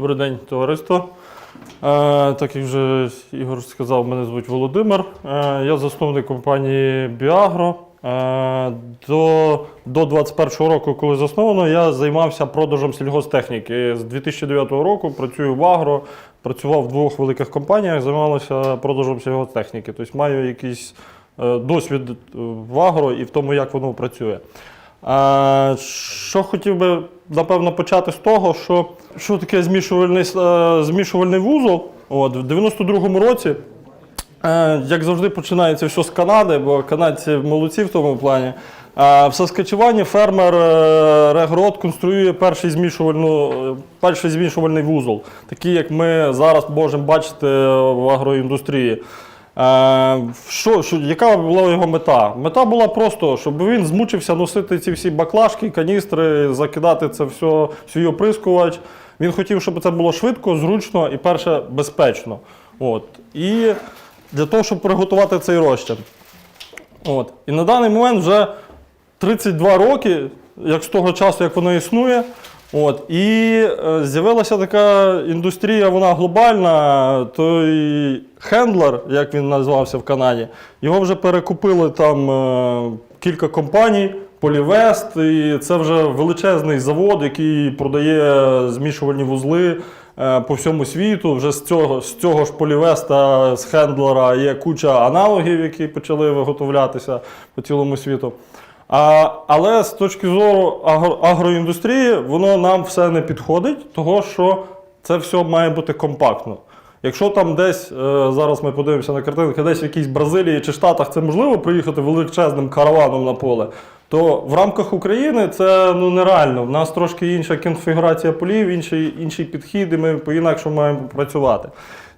Добрий день, товариство. Е, так як вже Ігор сказав, мене звуть Володимир. Е, я засновник компанії Біагро. Е, до, до 21 року, коли засновано, я займався продажем сільгостехніки. З 2009 року працюю в Агро, працював в двох великих компаніях, займалася продажем сільгостехніки. Тобто маю якийсь досвід в Агро і в тому, як воно працює. Що хотів би, напевно, почати з того, що, що таке змішувальний, е, змішувальний вузол. От, в 92-му році, е, як завжди, починається все з Канади, бо канадці молодці в тому плані. А в Саскачевані фермер е, Регрод конструює перший, змішувальну, перший змішувальний вузол, такий, як ми зараз можемо бачити в агроіндустрії. Е, що, що, яка була його мета? Мета була просто, щоб він змучився носити ці всі баклажки, каністри, закидати це все, свій оприскувач. Він хотів, щоб це було швидко, зручно і перше безпечно. От. І для того, щоб приготувати цей розчин. От. І на даний момент вже 32 роки, як з того часу, як воно існує. От, і е, з'явилася така індустрія, вона глобальна. Той хендлер, як він назвався в Канаді, його вже перекупили там е, кілька компаній, Полівест, і це вже величезний завод, який продає змішувальні вузли е, по всьому світу. Вже з цього, з цього ж полівеста, з хендлера є куча аналогів, які почали виготовлятися по цілому світу. А, але з точки зору агро, агроіндустрії, воно нам все не підходить, того що це все має бути компактно. Якщо там десь, е, зараз ми подивимося на картинки, десь в якійсь Бразилії чи Штатах це можливо приїхати величезним караваном на поле, то в рамках України це ну, нереально. В нас трошки інша конфігурація полів, інший, інший підхід, і ми по-інакшому маємо працювати.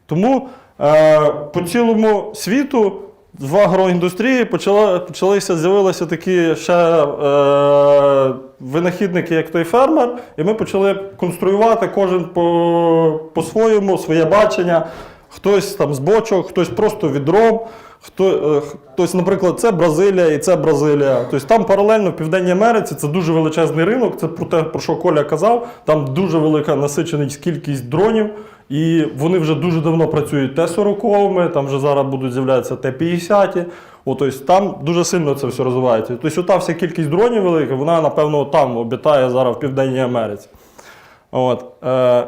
Тому е, по цілому світу в агроіндустрії почала, почалися, з'явилися такі ще е, винахідники, як той фермер, і ми почали конструювати кожен по, по-своєму, своє бачення. Хтось там з бочок, хтось просто відром, хто, е, хтось, наприклад, це Бразилія і це Бразилія. Тобто там паралельно в Південній Америці це дуже величезний ринок. Це про те, про що Коля казав. Там дуже велика насиченість кількість дронів. І вони вже дуже давно працюють Т-40, там вже зараз будуть з'являтися Т-50. О, тобто там дуже сильно це все розвивається. Тобто ота вся кількість дронів велика, вона, напевно, там обітає зараз в Південній Америці. От. Е,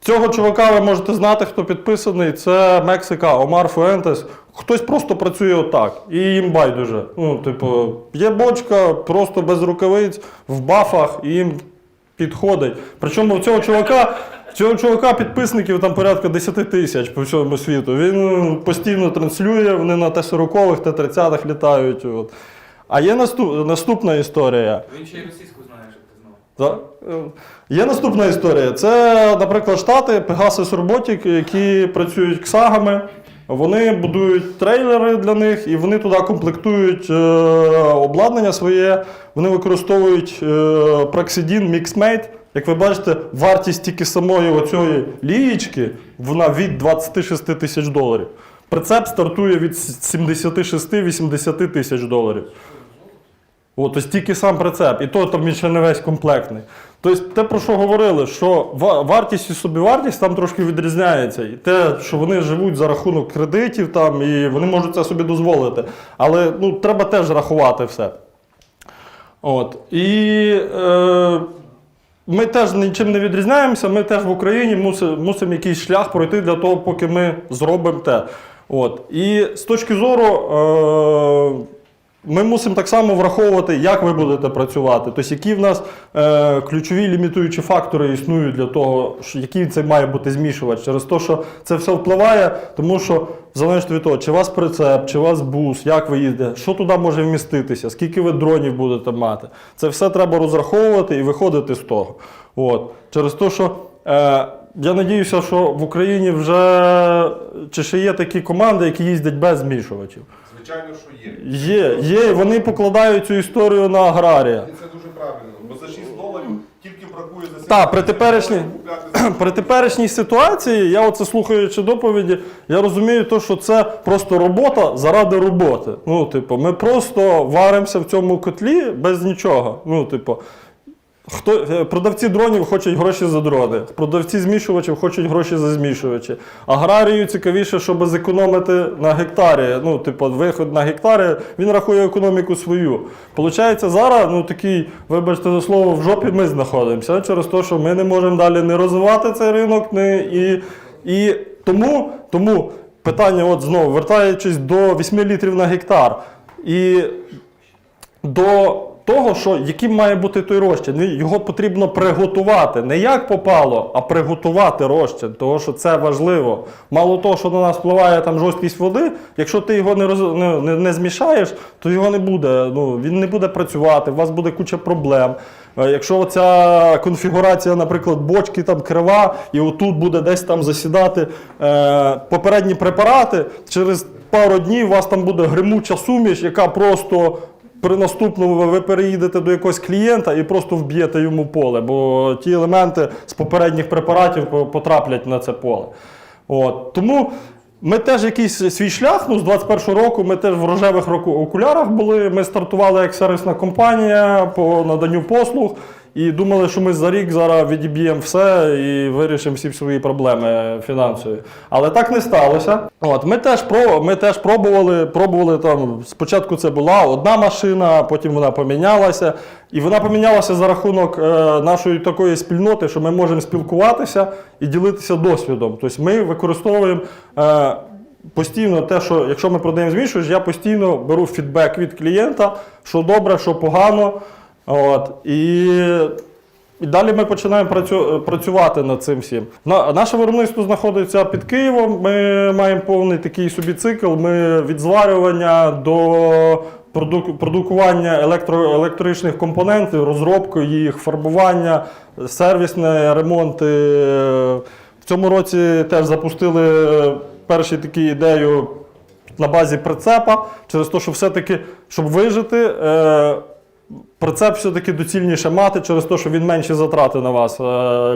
цього чувака ви можете знати, хто підписаний. Це Мексика, Омар Фуентес. Хтось просто працює отак. І їм байдуже. Ну, типу, є бочка, просто без рукавиць, в бафах, і їм підходить. Причому в цього чувака. Цього чувака підписників там порядка 10 тисяч по всьому світу. Він постійно транслює, вони на Т-40, Т-30-х літають. От. А є наступ, наступна історія. Він ще й російську знає, щоб ти знав. Е, Є наступна історія. Це, наприклад, Штати, Pegasus Robotic, які працюють ксагами. Вони будують трейлери для них і вони туди комплектують е, обладнання своє. Вони використовують е, Praxidin MixMate. Як ви бачите, вартість тільки самої оцієї лієчки вона від 26 тисяч доларів. Прицеп стартує від 76-80 тисяч доларів. От, тобто тільки сам прицеп, і то там ще не весь комплектний. Тобто, те, про що говорили, що вартість і собівартість там трошки відрізняється. І те, що вони живуть за рахунок кредитів, там, і вони можуть це собі дозволити. Але ну, треба теж рахувати все. От. І е, ми теж нічим не відрізняємося, ми теж в Україні мусимо, мусимо якийсь шлях пройти для того, поки ми зробимо те. От. І з точки зору. Е, ми мусимо так само враховувати, як ви будете працювати, тобто які в нас е, ключові лімітуючі фактори існують для того, що, який це має бути змішувач. Через те, що це все впливає, тому що залежно від того, чи у вас прицеп, чи у вас бус, як ви їздите, що туди може вміститися, скільки ви дронів будете мати. Це все треба розраховувати і виходити з того. От. Через те, що е, я надіюся, що в Україні вже чи ще є такі команди, які їздять без змішувачів. Звичайно, що є. Є, є, і вони покладають цю історію на аграрія. І це дуже правильно. Бо за 6 доларів тільки бракує за 7 Так, при теперішній, при теперішній ситуації, я оце слухаючи доповіді, я розумію, то, що це просто робота заради роботи. Ну, типу, ми просто варимося в цьому котлі без нічого. Ну, типу, Хто, е, продавці дронів хочуть гроші за дрони, продавці змішувачів хочуть гроші за змішувачі. Аграрію цікавіше, щоб зекономити на гектарі. Ну, типу, виход на гектарі, він рахує економіку свою. Получається, зараз, ну такий, вибачте за слово, в жопі ми знаходимося через те, що ми не можемо далі не розвивати цей ринок, не, і, і тому, тому питання, от знову, вертаючись до 8 літрів на гектар. І до того, що яким має бути той розчин. Його потрібно приготувати. Не як попало, а приготувати розчин, тому що це важливо. Мало того, що на нас впливає там жорсткість води, якщо ти його не, роз... не, не, не змішаєш, то його не буде. Ну, він не буде працювати, у вас буде куча проблем. Е, Якщо ця конфігурація, наприклад, бочки там крива, і отут буде десь там засідати е, попередні препарати, через пару днів у вас там буде гримуча суміш, яка просто при наступному ви переїдете до якогось клієнта і просто вб'єте йому поле, бо ті елементи з попередніх препаратів потраплять на це поле. От. Тому ми теж якийсь свій шлях, ну з 21-го року ми теж в рожевих окулярах були. Ми стартували як сервісна компанія по наданню послуг. І думали, що ми за рік зараз відіб'ємо все і вирішимо всі свої проблеми фінансові. Але так не сталося. От, ми, теж ми теж пробували, пробували там. Спочатку це була одна машина, потім вона помінялася. І вона помінялася за рахунок е, нашої такої спільноти, що ми можемо спілкуватися і ділитися досвідом. Тобто ми використовуємо. Е, Постійно те, що якщо ми продаємо змішувач, я постійно беру фідбек від клієнта, що добре, що погано. От, і, і далі ми починаємо працю, працювати над цим всім. На, наше виробництво знаходиться під Києвом. Ми маємо повний такий собі цикл. Ми від зварювання до проду- продукування електро, електричних компонентів, розробки їх, фарбування, сервісне ремонти. В цьому році теж запустили першу таку ідею на базі прицепа, через те, що все-таки, щоб вижити, е, прицеп все-таки доцільніше мати через те, що він менші затрати на вас е,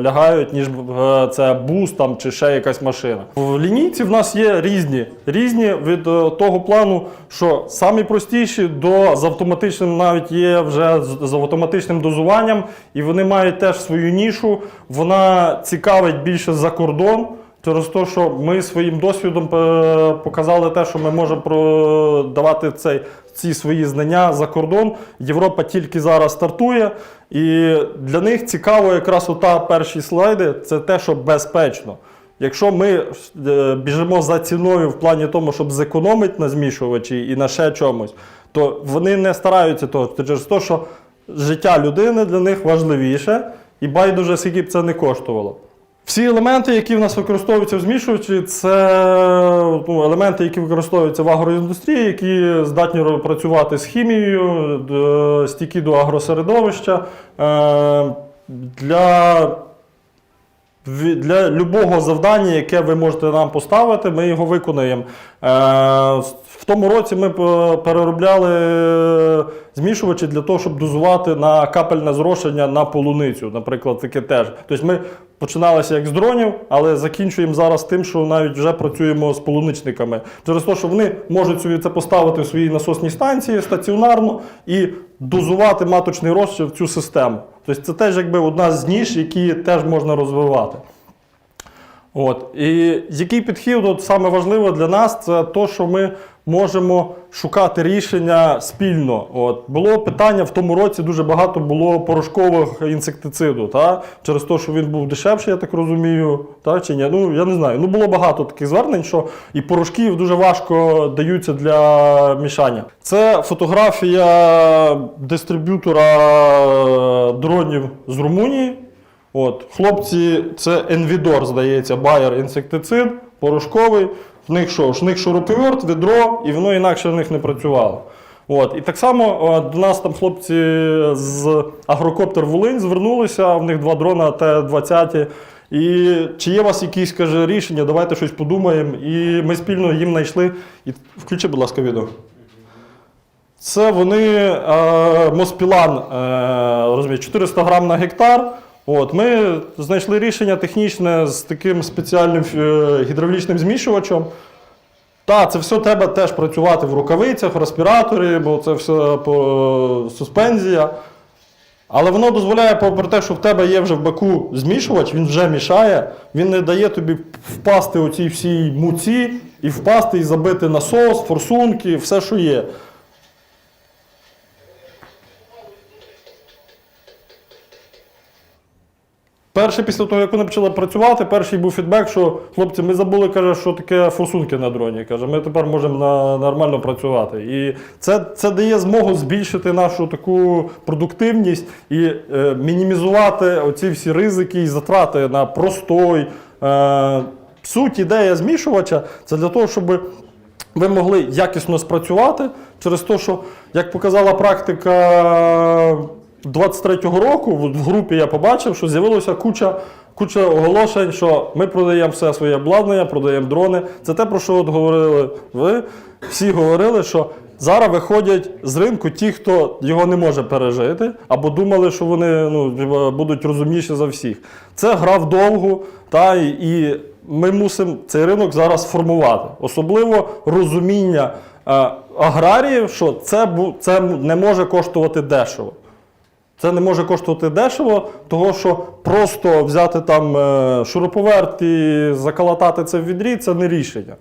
лягають, ніж е, це бус там, чи ще якась машина. В лінійці в нас є різні. Різні від е, того плану, що самі простіші до з автоматичним навіть є вже з, з автоматичним дозуванням, і вони мають теж свою нішу. Вона цікавить більше за кордон. Через те, що ми своїм досвідом е, показали те, що ми можемо продавати цей, ці свої знання за кордон. Європа тільки зараз стартує, і для них цікаво якраз ота перші слайди це те, що безпечно. Якщо ми е, біжимо за ціною в плані тому, щоб зекономити на змішувачі і на ще чомусь, то вони не стараються того через те, що життя людини для них важливіше, і байдуже, скільки б це не коштувало. Всі елементи, які в нас використовуються в змішувачі, це ну, елементи, які використовуються в агроіндустрії, які здатні працювати з хімією, стійкі до агросередовища. Е, Для для любого завдання, яке ви можете нам поставити, ми його виконуємо. Е, В тому році ми переробляли змішувачі для того, щоб дозувати на капельне зрошення на полуницю, наприклад, таке теж. Тобто ми починалися як з дронів, але закінчуємо зараз тим, що навіть вже працюємо з полуничниками. Через те, що вони можуть собі це поставити в своїй насосній станції стаціонарно і дозувати маточний розчин в цю систему. Тобто це теж якби одна з ніж, які теж можна розвивати. От. І який підхід от саме важливо для нас, це те, що ми можемо шукати рішення спільно. От. Було питання в тому році, дуже багато було порошкових інсектициду, та? через те, що він був дешевший, я так розумію, та? чи ні? Ну, я не знаю. Ну, було багато таких звернень, що і порошків дуже важко даються для мішання. Це фотографія дистриб'ютора е, дронів з Румунії. От, хлопці, це Envidor, здається, Bayer інсектицид, порошковий. В них що? В них шуруповерт, відро, і воно інакше в них не працювало. От. І так само до нас там хлопці з Агрокоптер Волинь звернулися, в них два дрона Т-20. І чи є у вас якісь каже, рішення, давайте щось подумаємо. І ми спільно їм знайшли. І включи, будь ласка, відео. Це вони е, Моспілан, е, розумієте, 400 грам на гектар. От, ми знайшли рішення технічне з таким спеціальним е, гідравлічним змішувачем. Так, це все треба теж працювати в рукавицях, в респіраторі, бо це все по, суспензія. Але воно дозволяє, попри те, що в тебе є вже в баку змішувач, він вже мішає, він не дає тобі впасти у цій всій муці і впасти і забити насос, форсунки, все, що є. Перший після того, як вони почали працювати, перший був фідбек, що хлопці, ми забули, каже, що таке форсунки на дроні. Каже, ми тепер можемо на, нормально працювати. І це, це дає змогу збільшити нашу таку продуктивність і е, мінімізувати оці всі ризики і затрати на простой. Е, суть ідея змішувача це для того, щоб ви могли якісно спрацювати через те, що, як показала практика 23-го року, в групі я побачив, що з'явилося куча, куча оголошень, що ми продаємо все своє обладнання, продаємо дрони. Це те, про що от говорили ви. Всі говорили, що зараз виходять з ринку ті, хто його не може пережити, або думали, що вони ну, будуть розумніші за всіх. Це гра вдовгу, та, і, і ми мусимо цей ринок зараз формувати. Особливо розуміння е, аграріїв, що це, це не може коштувати дешево. Це не може коштувати дешево, того що просто взяти там е, шуруповерт і заколотати це в відрі це не рішення.